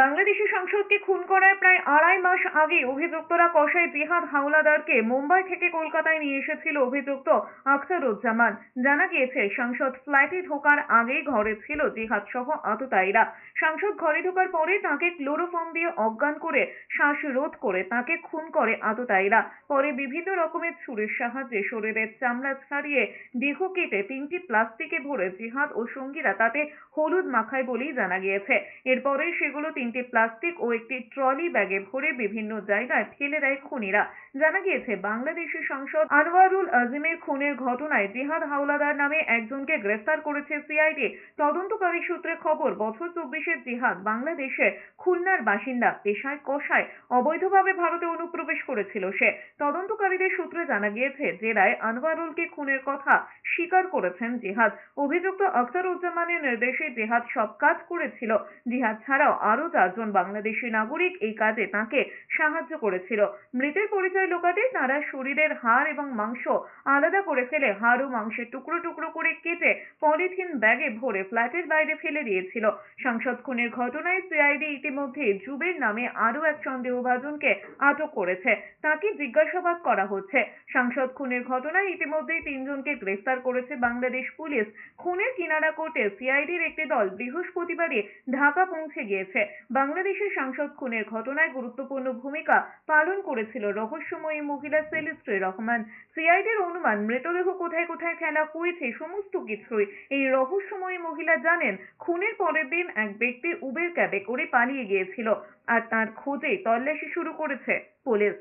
বাংলাদেশি সংসদকে খুন করার প্রায় আড়াই মাস আগে অভিযুক্তরা কসাই জিহাদ হাওলাদারকে মুম্বাই থেকে কলকাতায় নিয়ে এসেছিল অভিযুক্ত আখতারুজ্জামান। জানা গিয়েছে, সংসদ ফ্ল্যাটে ঢোকার আগেই ঘরে ছিল জিহাদ সহ আততায়ীরা। সংসদ ঘরে ঢোকার পরে তাকে ক্লোরোফর্ম দিয়ে অজ্ঞান করে শ্বাসরোধ করে তাকে খুন করে আততায়ীরা। পরে বিভিন্ন রকমের ছুরির সাহায্যে শরীরের চামড়া ছাড়িয়ে দেহ কেটে তিনটি প্লাস্টিকে ভরে জিহাদ ও সঙ্গীরা তাতে হলুদ মাখায় বলেই জানা গিয়েছে। এরপরে সেগুলো তিনটি প্লাস্টিক ও একটি ট্রলি ব্যাগে ভরে বিভিন্ন জায়গায় ফেলে দেয় খুনিরা। জানা গিয়েছে বাংলাদেশের সংসদ আনোয়ারুল আজিমের খুনের ঘটনায় জিহাদ হাওলাদার নামে একজনকে গ্রেফতার করেছে সিআইডি। তদন্তকারী সূত্রে খবর, বছর চব্বিশের জিহাদ বাংলাদেশে খুলনার বাসিন্দা পেশায় কষায় অবৈধভাবে ভারতে অনুপ্রবেশ করেছিল সে। তদন্তকারীদের সূত্রে জানা গিয়েছে জেরায় আনোয়ারুলকে খুনের কথা স্বীকার করেছেন জিহাদ। অভিযুক্ত আখতারুজ্জামানের নির্দেশে জিহাদ সব কাজ করেছিল। জিহাদ ছাড়াও আরও চারজন বাংলাদেশি নাগরিক এই কাজে তাকে সাহায্য করেছিল। মৃতের পরিচয় লোকাতে তারা শরীরের হাড় এবং মাংস আলাদা করে ফেলে হাড় ও মাংসের টুকরো টুকরো করে কেটে পলিথিন ব্যাগে ভরে ফ্ল্যাটের বাইরে ফেলে দিয়েছিল। সংসদ খুনের ঘটনায় সিআইডি ইতিমধ্যে জুবের নামে আরও এক সন্দেহভাজনকে আটক করেছে। তাকে জিজ্ঞাসাবাদ করা হচ্ছে। সংসদ খুনের ঘটনায় ইতিমধ্যেই তিনজনকে গ্রেফতার করেছে বাংলাদেশ পুলিশ। খুনের কিনারা করতে সিআইডির একটি দল বৃহস্পতিবারই ঢাকা পৌঁছে গিয়েছে। বাংলাদেশের সাংসদ খুনের ঘটনায় গুরুত্বপূর্ণ ভূমিকা পালন করেছিল রহস্যময়ী মহিলা সেলিস্ট্রি রহমান। সিআইডির অনুমান, মৃতদেহ কোথায় কোথায় ফেলা হয়েছে, সমস্ত কিছুই এই রহস্যময়ী মহিলা জানেন খুনের পরের দিন এক ব্যক্তি উবের ক্যাবে করে পালিয়ে গিয়েছিল আর তার খোঁজে তল্লাশি শুরু করেছে পুলিশ।